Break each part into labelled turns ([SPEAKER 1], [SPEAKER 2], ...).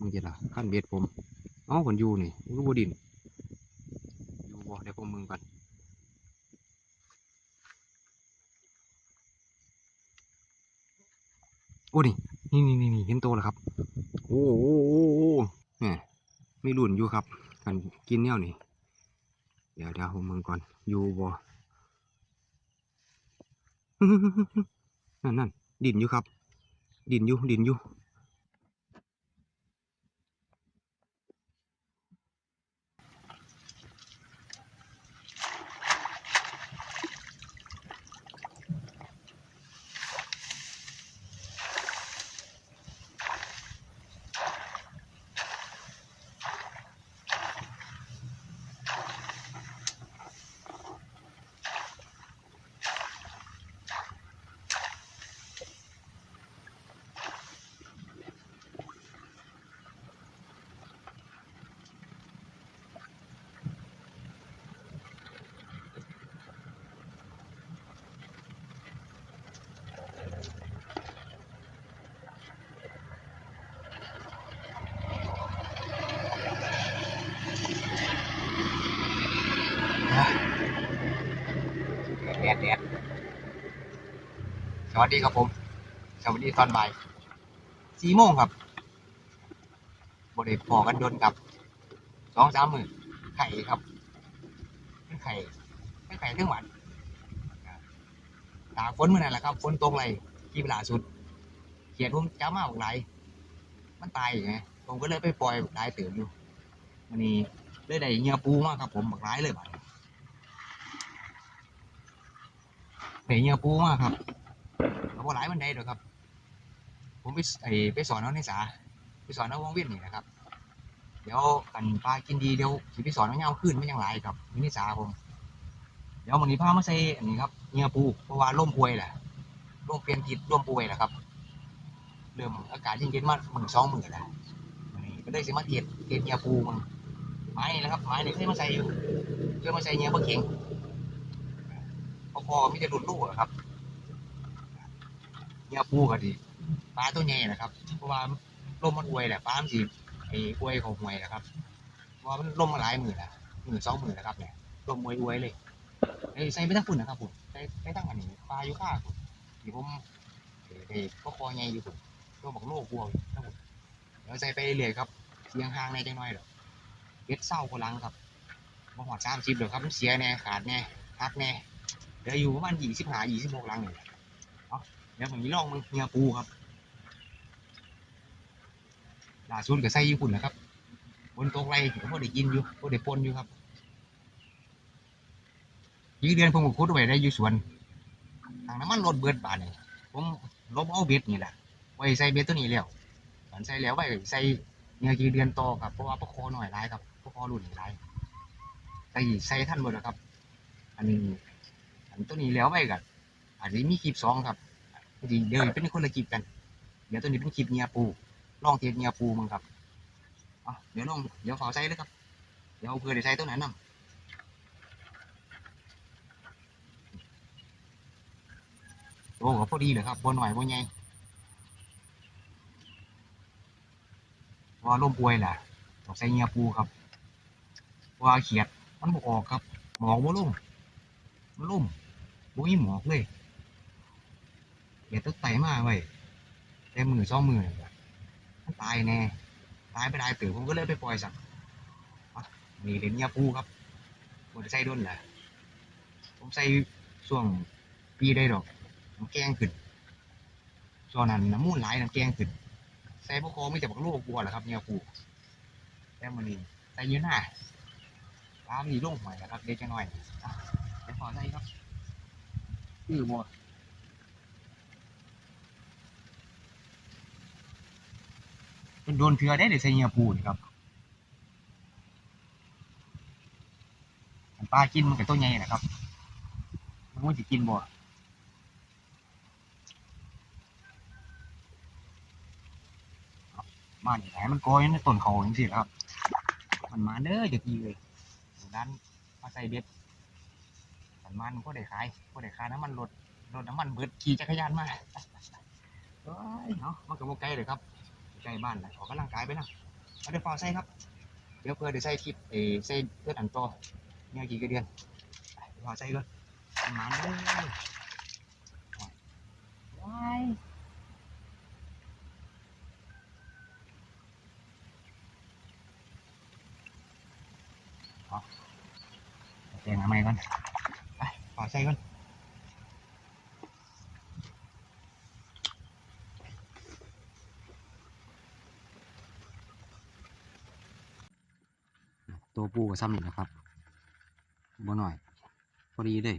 [SPEAKER 1] มึงจะล่ะขั้นเบ็ดผมเอ้าคนอยู่นี่รู้บ่ดิน อยู่บ่เดี๋ยวผมมึงก่อนโอ้นี่นี่นี่นี่นเห็นตัวแล้วครับ โอ้โอ้โอ้โอ้เนี่ยไม่รุ่นอยู่ครับกันกินแนวนี่ เดี๋ยวเดี๋ยวผมมึงก่อน อยู่บ่นั่นนั่นดินอยู่ครับ ดินอยู่ดินอยู่ ดดแดดสวัสดีครับผม สวัสดีตอนบ่ายสี่โมงครับบริพอกันโดนครับสองสามหมื่นไข่ครับเป็นไข่เป็นไข่ทั้งวันตาฝนเมื่อนั้นแหละครับฝนตกเลยที่เวลาสุด เขียดผมจ้ามาออกไหลยมันตายไงผมก็เลยไปปล่อยหลายเติมอยู่วันนี้เลยได้เหงื่อปูมากครับผมบักร้ายเลยบัด เปเหยื่อปูมากครับเอาบ่หลายมันได้ดอกครับ ผมไปไอไปสอนเอาในสาไปสอนเอาวงเวียนนี่นะครับ เดี๋ยวกันปลากินดีเดี๋ยวสิไปสอนเอาเงาขึ้นไมันยังหลครับอยู่ในสาผม เดี๋ยววันนี้พามาใส่อันนี้ครับเหยื่อปูเพราะว่าล่มป่วยแหละล่มเปลี่ยนทิศล่มป่วยแหละครับเริ่มอากาศเย็นๆมาหมื่นสองหมื่นแล้ววันนี้ก็ได้สิมาเทียดเทียดเหยื่อปูมันไม้นี่แหละครับไม้นี่เคยมาใส่อยู่เคยมาใส่เหยื่อปลาเข็ง พอพอมีแต่หลุดลูกอครับเนี่ยปูก็ดีปลาตัวใหญ่นะครับเพราะว่าลมมันอวยแหละปลามันสิไอ้อวยของหวยนะครับเพราะว่ามันลมมาหลายหมื่นละหมื่นสองหมื่นนะครับเนี่ยลมอวยอวยเลยไอ้ใส่ไปทั้งฝุ่นนะครับผมใส่ไปทั้งอันนี้ปลาอยู่ข้าผมที่ผมไอ้ก็คอใหญ่อยู่ผมตัวบอกโลกกลัวอยู่ทั้งหมเดี๋ยวใส่ไปเรื่อยครับเสียงห่างในจังน้อยเดี๋ยวเก็ดเศร้าคนลังครับมาหอดสามสิบเดี๋ยวครับมันเสียแน่ขาดแน่หักแน่ เดี๋ยวอยู่ประมาณยี่สิบห้ายี่สิบหกลังเนี่ยเอาเดี๋ยวผมมีลองมึงเงียปูครับล่าสุดกับไส้ญี่ปุ่นนะครับ บนโต๊ะไรผมก็ได้กินอยู่ก็ได้ปนอยู่ครับยี่เดือนผมก็คุดไว้ได้อยู่สวนทางน้ำมันรถเบิดบานนี่ผมลบเอาเบ็ดนี่แหละไว้ใส่เบ็ดตัวนี้แล้วตอนใส่แล้วไว้ใส่เนื้อกี่เดือนต่อครับเพราะว่าปลาคอหน่อยร้ายครับปลาคอรุ่นร้ายใส่ใส่ท่านหมดนะครับ อันนี้ อันตัวนี้แล้วไปกันอันนี้มีคลิปสองครับพอดีเดี๋ยวเป็นคนละคลิปกัน เดี๋ยวตัวนี้เป็นคลิปเนียปูลองเทียบเนียปูมึงครับเดี๋ยวลองเดี๋ยวฝาใส่เลยครับ เดี๋ยวเอาเพื่อได้ใส่ตัวนั้นนำโอ้ก็พอดีเลยครับบนหน่อยบนใหญ่ว่าล่มป่วยแหละต้องใส่เนียปูครับ ว่าเขียดมันบออกครับ หมอกบ่ลงมันล่ม บุ้ยหมอกเลยเดี๋ยวต้องไต่มาไว้แต่มือสองมือเนี่ยมันตายแน่ ตายไปได้ตือผมก็เลยไปปล่อยสักอะนี่เลนยาปูครับผมจะใส่ด้นแหละผมใส่ช่วงปีได้ดอกน้ำแกงขึ้นช่วงนั้นน้ำมูนไหลน้ำแกงขึ้นใส่พวกคอไม่จับกับลูกกลัวเหรอครับยาปูแต่มันนี่ใส่เยอะหน้าปลามีล่งหอยนะครับเด็กจะหน้อยอะไปขอได้ครับ คือหมดเป็นโดนเถือได้เดี๋ยวใส่เงียปูนครับปลากินมันกับตัวใหญ่นะครับ มันมันจะกินบ่อามานี่แหละมันโกอยในต้นเขาอย่างสิครับ มันมาเด้อจะกีเลยด้านมาใส่เบ็ด น้ำมันก็ได้ขายก็ได้ขายน้ำมันรถรถน้ำมันเบิดขี่จักรยานมาเอ้ยเนาะมันก็บ่ไกลเลยครับใกล้บ้านแหละออกกำลังกายไปนะเอาเดี๋ยวฟอใส่ครับ เดี๋ยวเพื่อเดี๋ยวใส่คลิปเออใส่เพื่อนอันต่อเนี่ยกี่กระเดือนไปเดี๋ยวฟอใส่ก่อนประมาณเลย
[SPEAKER 2] ว้าย
[SPEAKER 1] แจงอะไรก่อนไปฟ อใส่ก่อนตัวปูกับซ้ำนี่นะครับบ่หน่อย พอดีเลย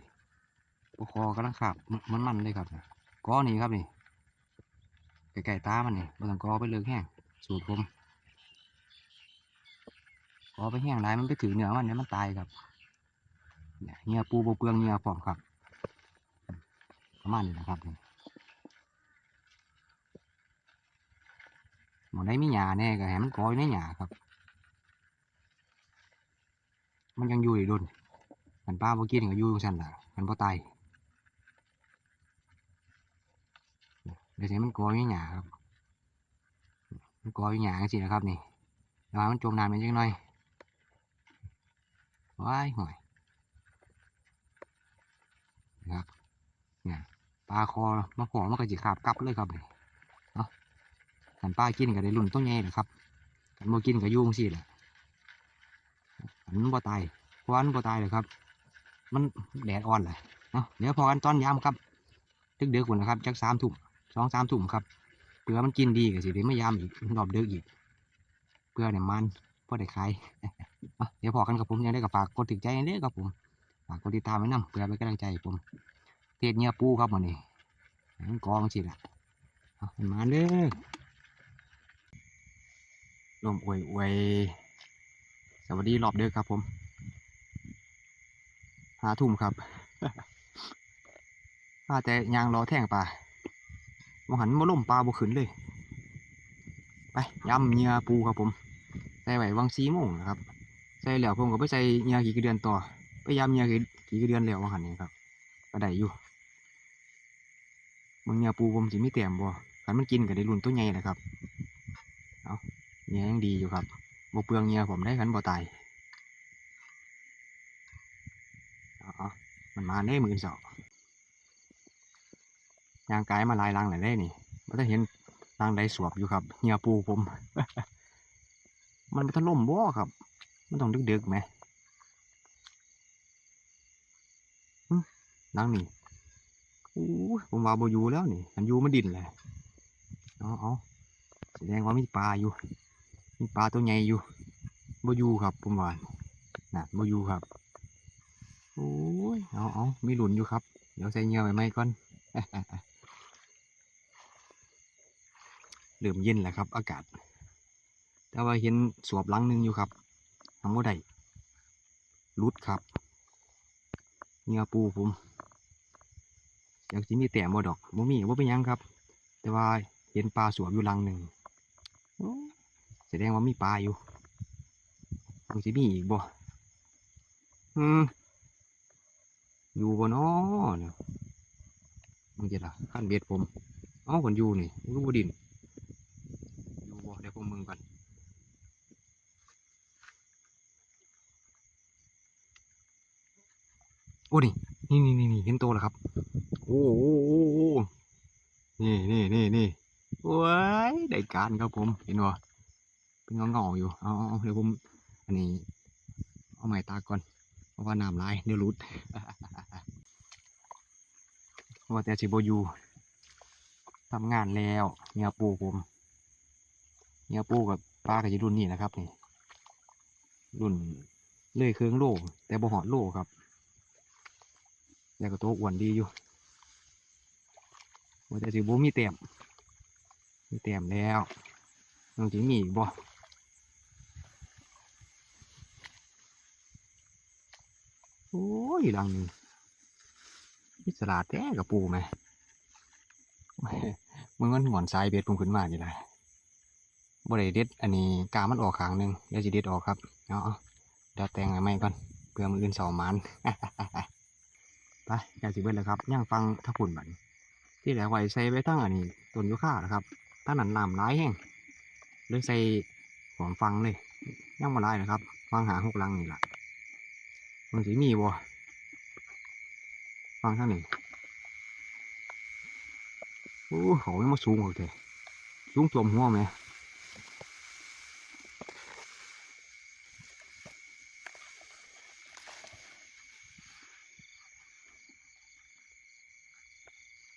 [SPEAKER 1] ปคอกำลังขับมันมันเลยครับก้อนี่ครับนี่ไก่ๆตามันนี่บ่ต้องกอไปเลิกแห้งสูตรผมก้อไปแห้งไรมันไปถือเนื้อมันเนี่ยมันตายครับ เนี่ยเนื้อปูโบเปลืองเนื้อผอมครับ ประมาณนี้นะครับหมดได้มีหยาแน่ก็ให้มันกออยในหยาครับ มันยังอยู่อีกโดนมันป้าบ่กินก็อยู่จังซั่นล่ะมันบ่ตายเดี๋ยวนี้มันกออยู่หยาครับ มันกออยู่หยาจังซี่นะครับนี่แล้วมันจมน้ำไปจังหน่อยว้ายห่วย นะครับเนี่ยปลาคอมาขอมันก็สิขาบกลับเลยครับเนาะคันป้ากินก็ได้รุ่นตัวใหญ่แหละครับคันบ่กินก็อยู่งซี่แหละมันบ่ตายเพราะว่ามันบ่ตายเลยครับ มันแดดอ่อนเลยเนาะเดี๋ยวพอกันตอนยามครับดึกเดือกคนนะครับจักสามทุ่มสองสามทุ่มครับเพื่อมันกินดีก็สิเดี๋ยวไม่ยามอีกรอบเดือกอีกเพื่อเนี่ยมันพอได้ขายเอาเดี๋ยวพอกันกับผมยังได้กับฝากกดติดใจเด้อครับผมากกดติดตามไว้นำเพื่อเป็นกำลังใจผมเทศเงียปูครับวันนี้กองสิละมันมาเด้อลมอวยอวยสวัสดีรอบเด้อครับผมหาทุ่มครับป้าแต่ยางรอแท่งปลาบ่หันมาล่มปลาบ่ขึ้นเลย ไปยำเหยื่อปูครับผม ใส่ไว้วังสีโมงนะครับ ใส่แล้วผมก็ไปใส่เหยื่อกี่กระเดือนต่อ ไปยำเหยื่อกี่กระเดือนแล้ววังหันนี่ครับก็ได้อยู่มึงเหยื่อปูผมสิมีเต็มบ่ขันมันกินก็ได้รุ่นตัวใหญ่แหละครับเอาเหยื่อยังดีอยู่ครับบ่เปลืองเหยื่อผมได้ขันบ่ตายอ๋อมันมาได้มื่นสองยางกายมาลายรังหลายได้นี่มันจะเห็นรังใดสวบอยู่ครับเหียปูผม มันมันถล่มบ่ครับ มันต้องดึกๆไหมหึ รังนี่อู้ยผมว่าบอยู่แล้วนี่มันยูมันดินแหละเอาเอาแสดงว่ามีปลาอยู่ มีปลาตัวใหญ่อยู่บอยู่ครับผมว่าน่ะบอยู่ครับโอ้ยเอาเอามีหลุนอยู่ครับ เดี๋ยวใส่เงื่อไปไหมก่อนเริ่มเย็นแล้วครับ อากาศ แต่ว่าเห็นสวบลังนึงอยู่ครับทำว่าได้รุดครับเงื่อปูผม อยากจะมีแต่บ่ดอกบ่มีบ่เป็นยังครับ แต่ว่าเห็นปลาสวบอยู่ลังหนึ่งแสดงว่ามีปลาอยู่มันจะมีอีกบ่อืมอยู่บ่นอ้อเนี่ยมึงจะล่ะขั้นเบ็ดผม เอ้าคนอยู่นี่รูบดิน อยู่บ่เดี๋ยวผมมึงก่อนโอ้นี่ นี่นี่นี่นี่เห็นตัวแล้วครับ โอ้โอ้โอ้โอ้นี่นี่นี่นี่ว้ายได้การครับผม เห็นบ่เป็นงาเงาๆอยู่ เอาเอาเดี๋ยวผม อันนี้ เอาไม้ตาก่อน เพราะว่าน้ำลายเดี๋ยวรุดว่าแต่สิบอยู่ทำงานแล้วเงียปูผมเงียปูกับป้ากับจะรุ่นนี้นะครับนี่ รุ่นเลื่อยเครื่องโล่แต่บ่หอดโล่ครับ แต่ก็ตัวอ้วนดีอยู่ว่าแต่สิบมีเต็มมีเต็มแล้วต้องจิมีบ่โอ้ยหลังนึงอิสระแท้กับปูไหมมึงมันหงอนสายเบ็ดผมขึ้นมานี่แหละบ่ได้เด็ดอันนี้กามันออกขางหนึ่งเดี๋ยวสิเด็ดออกครับเอาเอาเดี๋ยวแต่งให้ไหมก่อนเพื่อมืออื่นเสามัน ไปอย่าสิเบิดแล้วครับย่างฟังถ้าคุณบัดนที่แหลไว้ใส่ไว้ตั้งอันนี้ต้นยูคานะครับตั้งนั้นน้ำร้ายแห้งเลยใส่ขอมฟังเลยยังมาไล่นะครับฟังหาหกลังนี่แหละมันสิมีบ่ฟังทางนี้โอ้เขาไม่มาสูงเขาเถอะสูงตัวมหัวไหม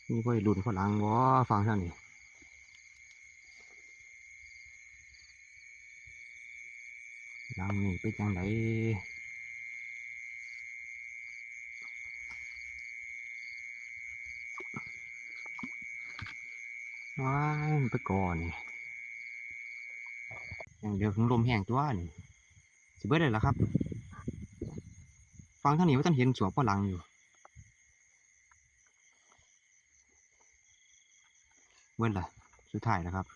[SPEAKER 1] มี ไว้รุ่นฝรั่งบ่ฟังท่างนี้ลังนี่เป็นจังไดว้ายมันไปก่อนนี่อย่างเดียวถึงลมแห้งตัวนี่สิเบิดเลยละครับ ฟังท่างนี้ว่าท่านเห็นสวมพ่อหลังอยู่ เบิดละสุดท้ายนะครับ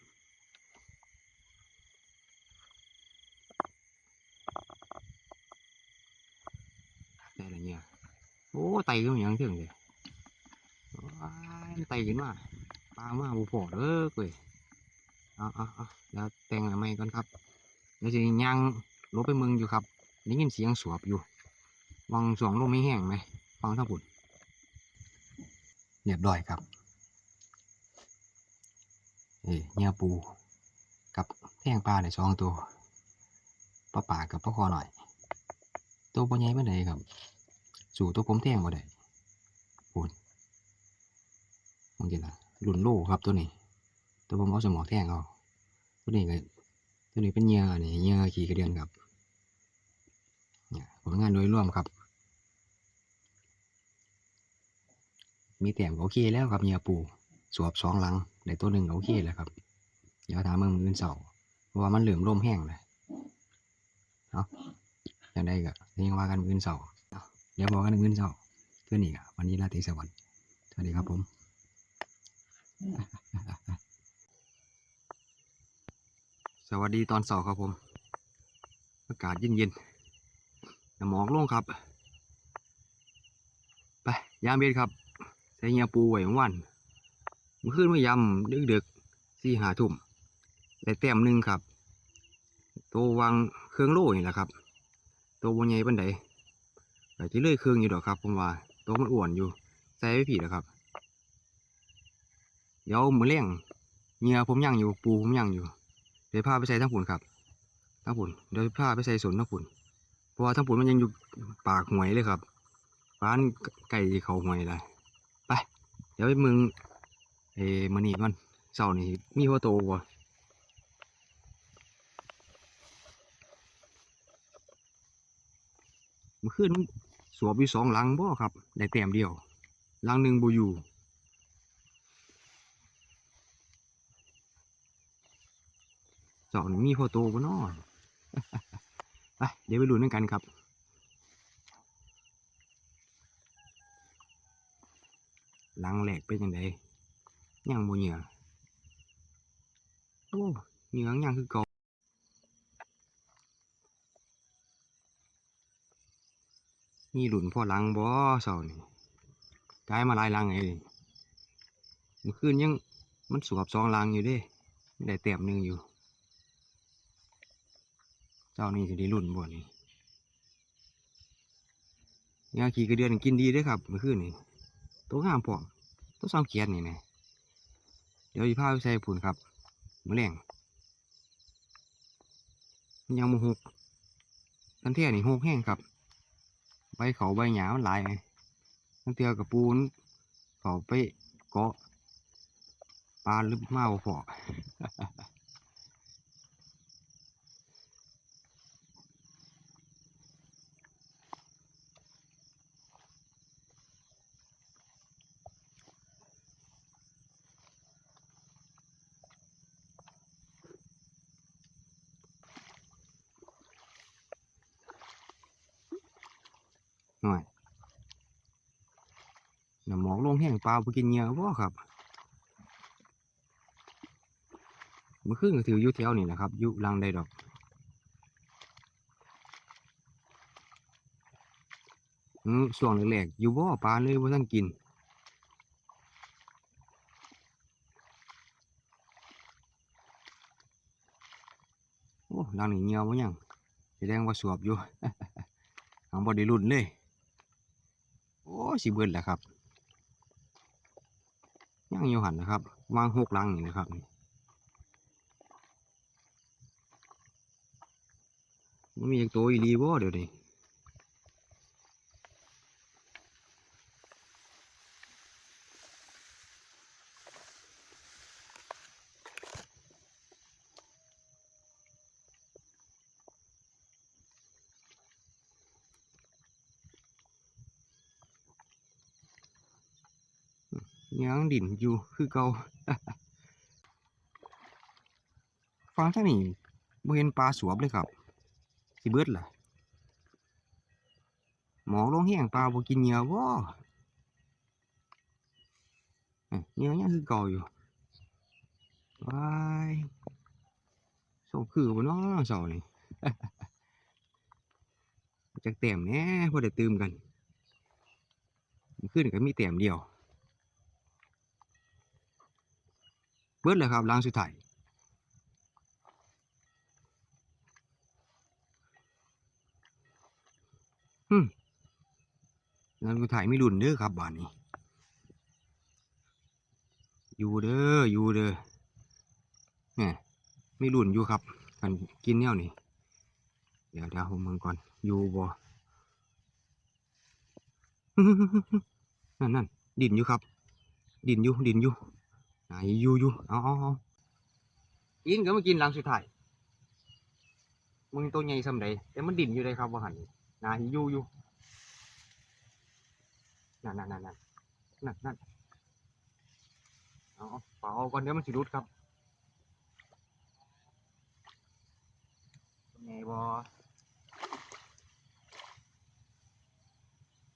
[SPEAKER 1] แต่ละเนี่ยโอ้ไตก็ยังถึงเลยไตขึ้นมาปลามาบุพอเด้อเว้ยอาเอาเอแล้วแต่งอะไรก่อนครับเดี๋ยวจะย่างลบไปเมืองอยู่ครับได้ยินเสียงสวบอยู่วังสวงลมไม่แห้งไหมฟังทั้งปุ่นเรียบร้อยครับ เอ้ยเนื้อปู กับแท่งปลาในสองตัวปลาป่ากับปลาคอหน่อย ตัวบ่ใหญ่ปานใดครับ สู่ตัวผมแท่งบ่ได้ปูนมองจิล่ะรุ่นโลครับตัวนี้ ตัวผมเอาสมองแท่งเอาตัวนี้ก็ตัวนี้เป็นเหยื่อนี่เหยื่อขี่กระเดือนครับเนี่ยผลงานโดยรวมครับ มีแต้มก็โอเคแล้วครับเหยื่อปู สวบสองหลัง ได้ตัวหนึ่งโอเคแล้วครับ เดี๋ยวถามเมืองมืออื่นเสาเพราะว่ามันเหลื่อมลมแห้งเลยเนาะยังได้ก็เรียกว่ากันมืออื่นเสาเดี๋ยวบอกกันมืออื่นเสาเพื่อนอีกอะวันนี้ราตรีสวัสดิ์สวัสดีครับผมสวัสดีตอนเสาร์ครับผม อากาศเย็นๆน้ำหมอกลงครับ ไปยามเบ็ดครับ ใส่เงียปูไว้ของวัน มื่อคืนมายำดึกดึกสี่หาทุ่มได้แต้มหนึ่งครับ ตัววางเครื่องโล่นี่แหละครับ ตัวบนใหญ่ปันใดแต่ที่เลื่อยเครื่องอยู่ดอกครับผมว่าตัวมันอ้วนอยู่ใส่ไว้ผีแล้วครับ เดี๋ยวมือเลี้ยงเงียผมย่างอยู่ปูผมย่างอยู่เดี๋ยวพาไปใส่ทั้งปุ่นครับทั้งปุ่นเดี๋ยวพาไปใส่สวนทั้งปุ่นเพราะว่าทั้งปุ่นมันยังอยู่ปากหวยเลยครับร้านไก่เขาหวยเลยไป เดี๋ยวไปมึง เอ้มันนี่มันเสานี่มีหัวโตบ่เมื่อคืนสวบอยู่สองหลังบ่ครับ ได้แต้มเดียวหลังหนึ่งบ่อยู่เสาร์นี่มีหัวโตบ่น้อไปเดี๋ยวไปลุ้นกันครับหลังแหลกเป็นยังไง ยังบ่เหยื่อโอ้เหยื่อยังคือเก่ามีหลุนพ่อลังบ่เสานี่กลายมาลายลังไงเมื่อคืนยังมันสวบสองลังอยู่ด้ได้แต้มหนึ่งอยู่ เจ้านี่สิได้รุ่นบ่นี่ยาขี่กระเดือนกินดีด้อครับเมื่อคืนนี่ตัวงามพร้อมตัวสองเขียนนี่นะ ดี๋ยวอีพาไปใส่ผุนครับมือแรงมันยังโมหกทันเทียนี่หกแห้งครับใบเขาใบหยามันหลายทันเทียกับปูนเขาไปเกาะปลาลึกมากพอ หน่อยน้ำหมอกลงแห้งปลาไปกินเหยื่อบ่ครับเมื่อคืนก็ถืออยู่แถวนี่แหละครับอยู่รังใดดอกช่วงแรกๆอยู่บ่ปลาเลยบ่ทันกินโอ้ลังนี่เงียวบ่ยังแสดงว่าสวบอยู่หังบ่ได้รุ่นเลย สิเบิดแหละครับย่างอยู่หันนะครับ วางหกลังนี่นะครับมันมีอีกตัวอีรีบ่เดี๋ยวนี้ ยังดิ่นอยู่คือเก่าฟังท่านี่บ่เห็นปลาสวบเลยครับสิเบิดล่ะหมองลงแห้งปลาบ่กินเหยื่อบ่เอ้ยเหยื่อยังคือเก่าอยู่วายโซคือบ่นาะเสานี่จักแต้มแน่พอได้ตื่มกันมื้นก็มีแต้มเดียว บิดเลยครับล้างสุดท้ายฮึมล้างสุดท้ายไม่รุนเด้อครับบ้านนี้ อยู่เด้ออยู่เด้อเนี่ยไม่รุนอยู่ครับกันกินแนวนี่เดี๋ยวเดี๋ยวผมมึงก่อนอยู่บ่นั่นนั่นดินอยู่ครับ ดินอยู่ดินอยู่ ไหนอยู่อยู่เอาเอาเอากินก็มากินหลังสุดท้ายมึงตัวใหญ่สำใดแต่มันดิ่นอยู่เลยครับว่าหันนายอยู่อยู่นั่นนั่นนั่นนั่นนั่นนั่นเอาเปล่าก่อนเดี๋ยวมันสิรุดครับตัวใหญ่บ่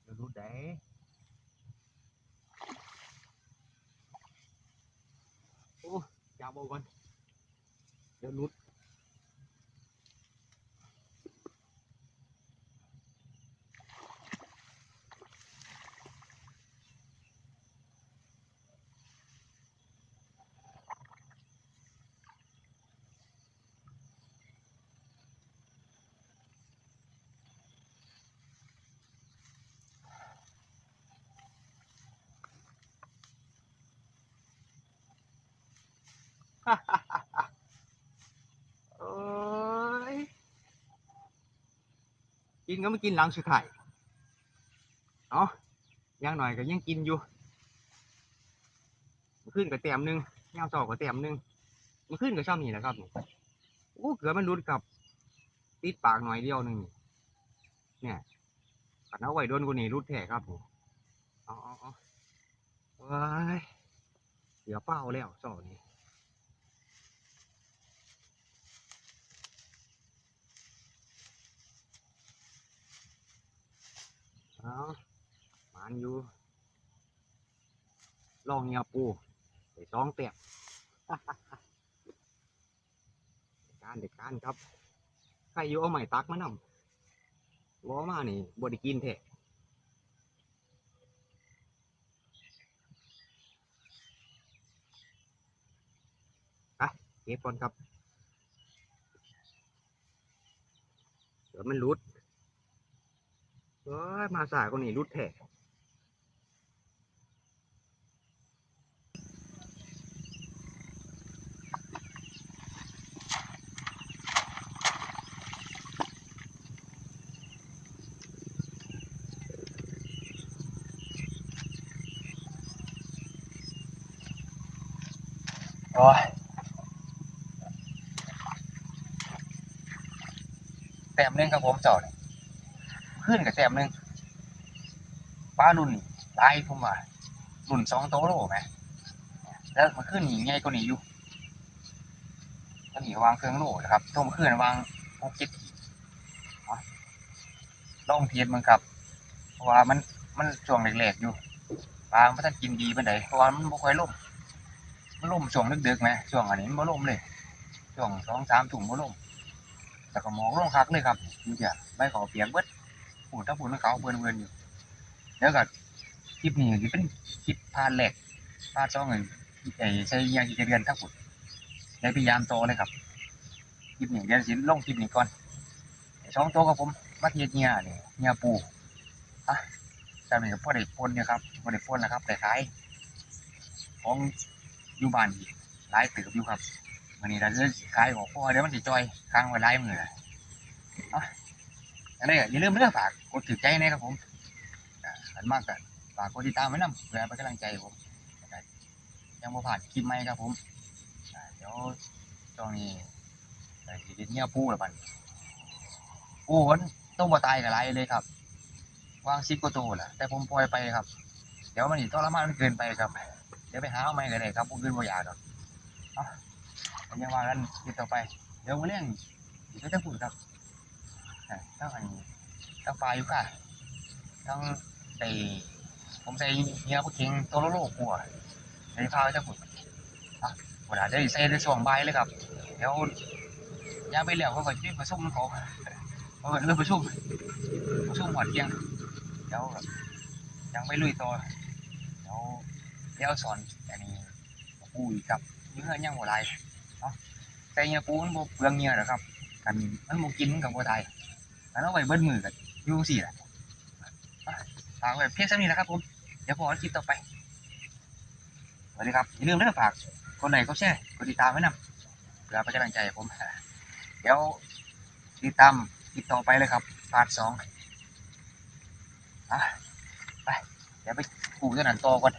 [SPEAKER 1] เดี๋ยวรุดได้ จับอาก่อน เดี๋ยวรุด เอ้ยกินก็ไม่กินหลังสุดท้ายเนาะอย่างหน่อยก็ยังกินอยู่มขึ้นกับเต็มหนึงย่างสอกกับเต็มหนึงมันขึ้นกับช่อมนี่แหละครับนี่โอ้เกือมันรุดกับติดปากหน่อยเดียวหนึ่งเนี่ยขันเอาไว้โดนกูนี่รุดแท้ครับผมอาเอเอาว้ายเดี๋ยวเป้าแล้วสอกนี่ เอาหมันอยู่ลองเงียปูไปสองเตียบการเด็กการครับ ใครอยู่เอาใหม่ตักมานำล้อมานี่บไดิกินแท้ไปเก็บก่อนครับ เดี๋ยวมันรุด เอ้ยมาสายคนนี้รุดแท้โอ้ยแต้มหนึงครับผมเจ้าเนี่ย ขึ้นกับแต้มหนึงปลารุ่นหลายผมว่ารุ่นสองโตโลไหมแล้วมันขึ้นหนีใหญ่กว่านี้อยู่ก็หนีวางเครื่องโลนะครับตัวมันขึ้นวางหกเจ็ดขีดเองเทียบมันครับ เพราะว่ามันมันช่วงแรกๆอยู่ปลามันท่านกินดีเปานใดเพราะว่ามันบ่ค่อยล่มมันล่มช่วงดึกๆไหมช่วงอันนี้มันบ่ล่มเลยช่วงสองสามถุงบ่ล่มแต่ก็มองลงคักเลยครับนี่จ้ะใบขอเปียกเบิด ปูถ้าปูมันเขาเบิ่นๆอยู่แล้วก็คลิปนี้ที่เป็นคลิปพาแหลกพาจ้องเงินไอ้ใช้ยางกีเรียนทั้งหมดได้พยายามโตเลยครับลิปนี้เดี๋ยวสิลงคลิปนี้ก่อนไอ้สองโตกับผมมาเทียดเงียเนี่ยเงียปูอะจำเป็นกับพ่อได้ปนเนี่ยครับพ่อได้ปนนะครับแต่ขายของอยู่บ้านอีกหลายตืบอยู่ครับวันนี้เราจะขายของพ่อเดี๋ยวมันจะจอยค้างไว้หลายมืออะ อันนี้อย่าลืมเรื่องฝากกดถือใจนะครับผมอันมากกันฝากกดติดตามไว้นำเพื่อเป็นกำลังใจผมยังบ่ผ่านคลิปใหมครับผมเดี๋ยวช่วงนี้แต่ชีวิตเนี่ยปูละบันปูมันต้องมาตายกับไรเลยครับ วางซิปก็โตแหละแต่ผมปล่อยไปครับ เดี๋ยวมันอีกต้องละมากมันเกินไปครับ เดี๋ยวไปหาเอาไม่กันเลยครับพวกขึ้นบ่อยากหรอกเอะอันยังว่ากันติดต่อไป เดี๋ยวมาเรื่องอีกก็จะพูดครับ อะทั้งอันทั้งปลาอยู่ค่ะทั้งใส่ผมใส่เนื้อพวกเค็งตัวโลโลกัวในพาไปจะพูดอะเวลาได้ใส่ในช่วงใบเลยครับเดี๋ยวย่างไปแล้วเขาก็จะประชุมเขาเขาเริ่มประชุมประชุมหอดเที่ยงเดี๋ยวยังไม่ลุยต่อเดี๋ยวเดี๋ยวสอนอันนี้ปูอีกครับเนื้อยังบ่ไรเนาะแต่เนื้อปูมันบ่เปลืองเนื้อหรอครับกันมันบ่กินกับบ่ไทย แล้วเอาไว้เบิ้ลมือกันยู่สี่แหละฝากไว้เพียงเท่นี้นะครับผม เดี๋ยวพอคลิปต่อไปสวัสดีครับ อย่าลืมเล่นฝากกดไลค์กดแชร์กดติดตามไว้นะเพื่อเป็นกำลังใจผม เดี๋ยวติดตามติดต่อไปเลยครับพาร์ทสองไป เดี๋ยวไปปูกต้นนั้นโตก่อน